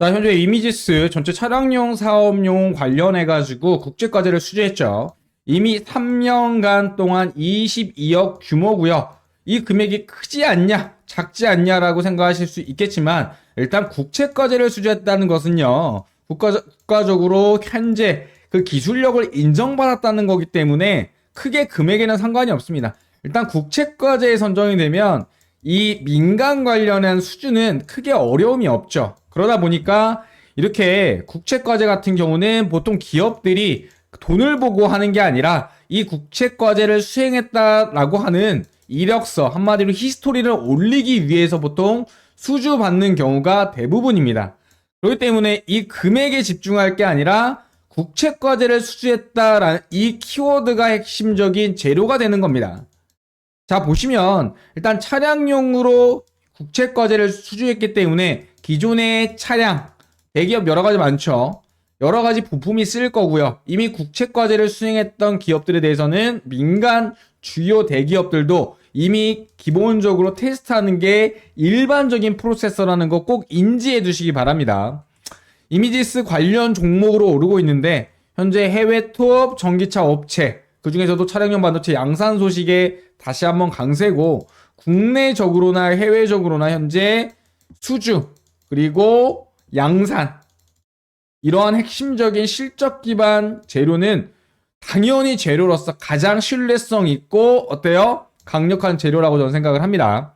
자, 현재 이미지스 전체 차량용 사업용 관련해가지고 국제과제를 수주했죠. 이미 3년간 동안 22억 규모고요. 이 금액이 크지 않냐, 작지 않냐라고 생각하실 수 있겠지만 일단 국제과제를 수주했다는 것은요. 국가, 국가적으로 현재 그 기술력을 인정받았다는 거기 때문에 크게 금액에는 상관이 없습니다. 일단 국제과제에 선정이 되면 이 민간 관련한 수준은 크게 어려움이 없죠. 그러다 보니까 이렇게 국채과제 같은 경우는 보통 기업들이 돈을 보고 하는 게 아니라 이 국채과제를 수행했다라고 하는 이력서 한마디로 히스토리를 올리기 위해서 보통 수주 받는 경우가 대부분입니다. 그렇기 때문에 이 금액에 집중할 게 아니라 국채과제를 수주했다라는 이 키워드가 핵심적인 재료가 되는 겁니다. 자, 보시면 일단 차량용으로 국채과제를 수주했기 때문에 기존의 차량, 대기업 여러 가지 많죠. 여러 가지 부품이 쓸 거고요. 이미 국채과제를 수행했던 기업들에 대해서는 민간 주요 대기업들도 이미 기본적으로 테스트하는 게 일반적인 프로세서라는 거 꼭 인지해 두시기 바랍니다. 이미지스 관련 종목으로 오르고 있는데 현재 해외 톱 전기차 업체 그 중에서도 차량용 반도체 양산 소식에 다시 한번 강세고 국내적으로나 해외적으로나 현재 수주 그리고 양산 이러한 핵심적인 실적 기반 재료는 당연히 재료로서 가장 신뢰성 있고 어때요? 강력한 재료라고 저는 생각을 합니다.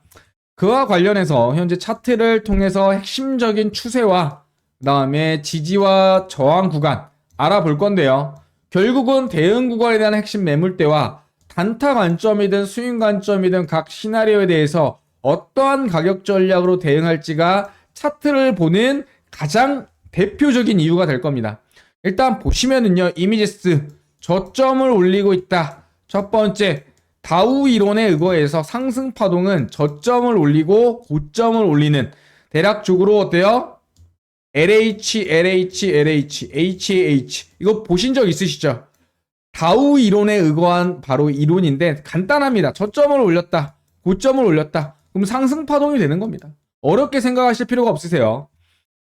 그와 관련해서 현재 차트를 통해서 핵심적인 추세와 그다음에 지지와 저항 구간 알아볼 건데요. 결국은 대응 구간에 대한 핵심 매물대와 단타 관점이든 스윙 관점이든 각 시나리오에 대해서 어떠한 가격 전략으로 대응할지가 차트를 보는 가장 대표적인 이유가 될 겁니다. 일단 보시면은요, 이미지스 저점을 올리고 있다. 첫 번째, 다우 이론에 의거해서 상승 파동은 저점을 올리고 고점을 올리는 대략적으로 어때요? LH, LH, LH, HH. 이거 보신 적 있으시죠? 다우 이론에 의거한 바로 이론인데 간단합니다. 저점을 올렸다. 고점을 올렸다. 그럼 상승 파동이 되는 겁니다. 어렵게 생각하실 필요가 없으세요.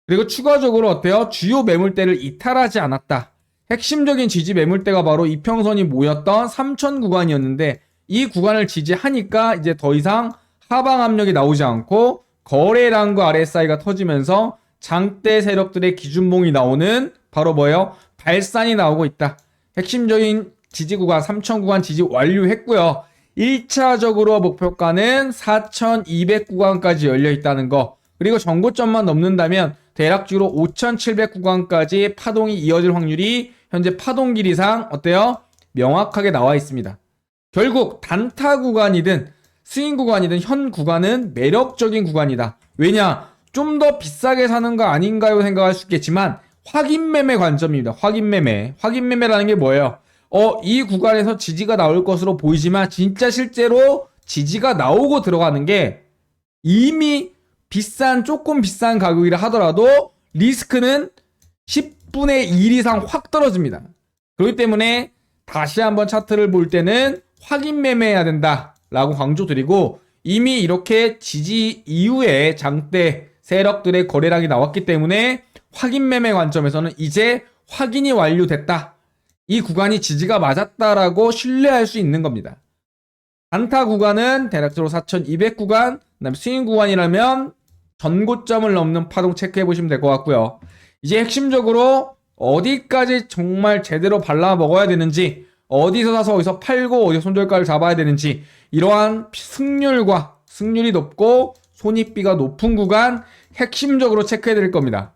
그리고 추가적으로 어때요? 주요 매물대를 이탈하지 않았다. 핵심적인 지지 매물대가 바로 이평선이 모였던 3천 구간이었는데 이 구간을 지지하니까 이제 더 이상 하방 압력이 나오지 않고 거래량과 RSI가 터지면서 장대 세력들의 기준봉이 나오는 바로 뭐예요? 발산이 나오고 있다. 핵심적인 지지 구간 3천 구간 지지 완료했고요. 1차적으로 목표가는 4,200 구간까지 열려 있다는 거. 그리고 정고점만 넘는다면 대략적으로 5,700 구간까지 파동이 이어질 확률이 현재 파동 길이상 어때요? 명확하게 나와 있습니다. 결국 단타 구간이든 스윙 구간이든 현 구간은 매력적인 구간이다. 왜냐? 좀 더 비싸게 사는 거 아닌가요? 생각할 수 있겠지만 확인 매매 관점입니다. 확인 매매. 확인 매매라는 게 뭐예요? 어, 이 구간에서 지지가 나올 것으로 보이지만 진짜 실제로 지지가 나오고 들어가는 게 이미 비싼 조금 비싼 가격이라 하더라도 리스크는 10분의 1 이상 확 떨어집니다. 그렇기 때문에 다시 한번 차트를 볼 때는 확인 매매해야 된다라고 강조드리고 이미 이렇게 지지 이후에 장대 세력들의 거래량이 나왔기 때문에 확인 매매 관점에서는 이제 확인이 완료됐다. 이 구간이 지지가 맞았다라고 신뢰할 수 있는 겁니다. 단타 구간은 대략적으로 4200 구간, 그다음 스윙 구간이라면 전고점을 넘는 파동 체크해 보시면 될 것 같고요. 이제 핵심적으로 어디까지 정말 제대로 발라 먹어야 되는지, 어디서 사서 어디서 팔고 어디서 손절가를 잡아야 되는지 이러한 승률과 승률이 높고 손익비가 높은 구간 핵심적으로 체크해 드릴 겁니다.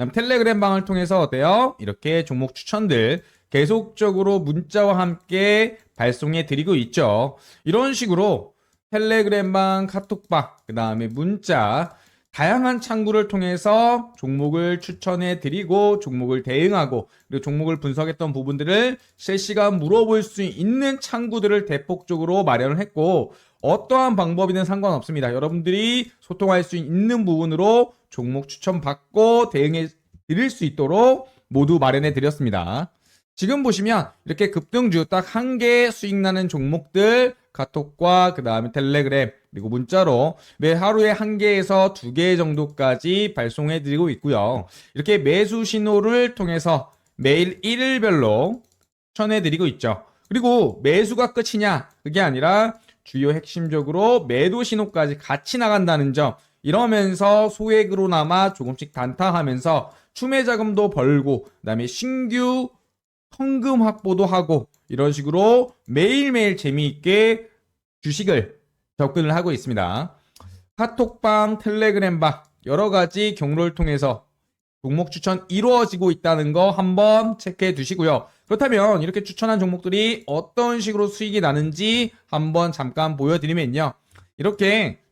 그 다음 텔레그램 방을 통해서 어때요? 이렇게 종목 추천들 계속적으로 문자와 함께 발송해 드리고 있죠. 이런 식으로 텔레그램방, 카톡방, 그 다음에 문자, 다양한 창구를 통해서 종목을 추천해 드리고 종목을 대응하고 그리고 종목을 분석했던 부분들을 실시간 물어볼 수 있는 창구들을 대폭적으로 마련을 했고 어떠한 방법이든 상관없습니다. 여러분들이 소통할 수 있는 부분으로 종목 추천 받고 대응해 드릴 수 있도록 모두 마련해 드렸습니다. 지금 보시면 이렇게 급등주 딱 한 개 수익 나는 종목들 카톡과 그 다음에 텔레그램 그리고 문자로 매 하루에 한 개에서 두 개 정도까지 발송해 드리고 있고요. 이렇게 매수 신호를 통해서 매일 일일별로 추천해 드리고 있죠. 그리고 매수가 끝이냐? 그게 아니라 주요 핵심적으로 매도 신호까지 같이 나간다는 점. 이러면서 소액으로나마 조금씩 단타하면서 추매 자금도 벌고 그다음에 신규 현금 확보도 하고 이런 식으로 매일매일 재미있게 주식을 접근을 하고 있습니다. 카톡방, 텔레그램방 여러 가지 경로를 통해서 종목 추천 이루어지고 있다는 거 한번 체크해 두시고요. 그렇다면 이렇게 추천한 종목들이 어떤 식으로 수익이 나는지 한번 잠깐 보여드리면요. 이렇게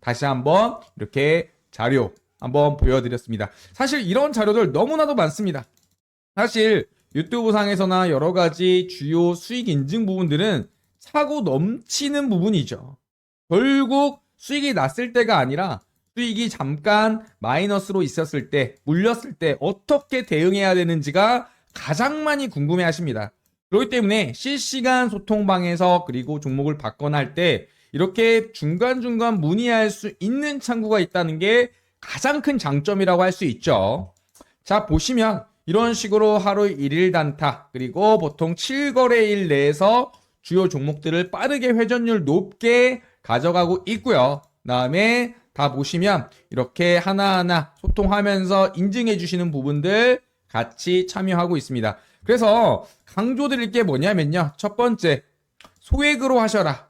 다시 한번 이렇게 자료 한번 보여드렸습니다. 사실 이런 자료들 너무나도 많습니다. 사실 유튜브 상에서나 여러 가지 주요 수익 인증 부분들은 차고 넘치는 부분이죠. 결국 수익이 났을 때가 아니라 수익이 잠깐 마이너스로 있었을 때, 물렸을 때 어떻게 대응해야 되는지가 가장 많이 궁금해 하십니다. 그렇기 때문에 실시간 소통방에서 그리고 종목을 받거나 할 때 이렇게 중간중간 문의할 수 있는 창구가 있다는 게 가장 큰 장점이라고 할 수 있죠. 자, 보시면 이런 식으로 하루 1일 단타, 그리고 보통 7거래일 내에서 주요 종목들을 빠르게 회전율 높게 가져가고 있고요. 다음에 다 보시면 이렇게 하나하나 소통하면서 인증해 주시는 부분들 같이 참여하고 있습니다. 그래서 강조드릴 게 뭐냐면요. 첫 번째, 소액으로 하셔라.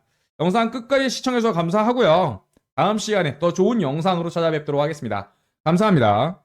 영상 끝까지 시청해서 감사하고요. 다음 시간에 더 좋은 영상으로 찾아뵙도록 하겠습니다. 감사합니다.